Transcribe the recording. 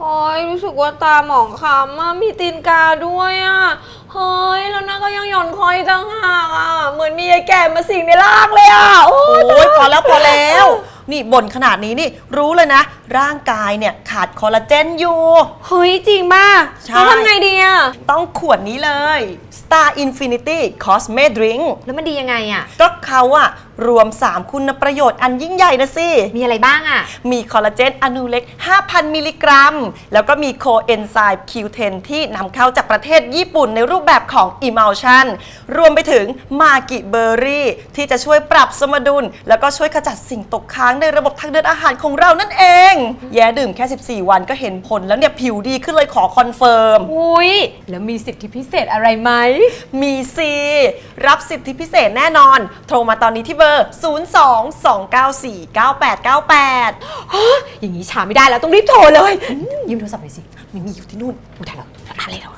เฮ้ยรู้สึกว่าตาหมองคล้ำอะมีตีนกาด้วยอะเฮ้ยแล้วหน้าก็ยังหย่อนคอยจังหากอะเหมือนมีไอ้แก่มาสิงในร่างเลยอะโอ้โอ้ยพอแล้วพ นี่บ่นขนาดนี้นี่รู้เลยนะ ร่างกายเนี่ยขาดคอลลาเจนอยู่ เฮ้ย จริงป่ะใช่ แล้วทำไงดีอะต้องขวดนี้เลย Star Infinity Cosme Drink แล้วมันดียังไงอะก็เขาอะรวม 3 คุณประโยชน์อันยิ่งใหญ่นะสิ มีอะไรบ้างอะมีคอลลาเจนอนูเล็ก 5,000 มิลลิกรัม แล้วก็มีโคเอนไซม์ Q10 ที่นำเข้าจากประเทศญี่ปุ่นในรูปแบบของ Emulsion รวมไปถึงมากิเบอร์รี่ที่จะช่วยปรับสมดุล แล้วก็ช่วยขจัดสิ่งตกค้างในระบบทางเดินอาหารของเรานั่นเอง แย่ดื่มแค่ 14 วันก็เห็นผลแล้วเนี่ยผิวดีขึ้นเลยขอคอนเฟิร์ม อุ้ยแล้วมีสิทธิพิเศษอะไรไหม มีสิรับสิทธิพิเศษแน่นอน โทรมาตอนนี้ที่เบอร์ 02-294-9898 อย่างนี้ช้าไม่ได้แล้วต้องรีบโทรเลยอืมยืมโทรศัพท์หน่อยสิ มีมีอยู่ที่นู่นอุยตายแล้วอะไรแล้ว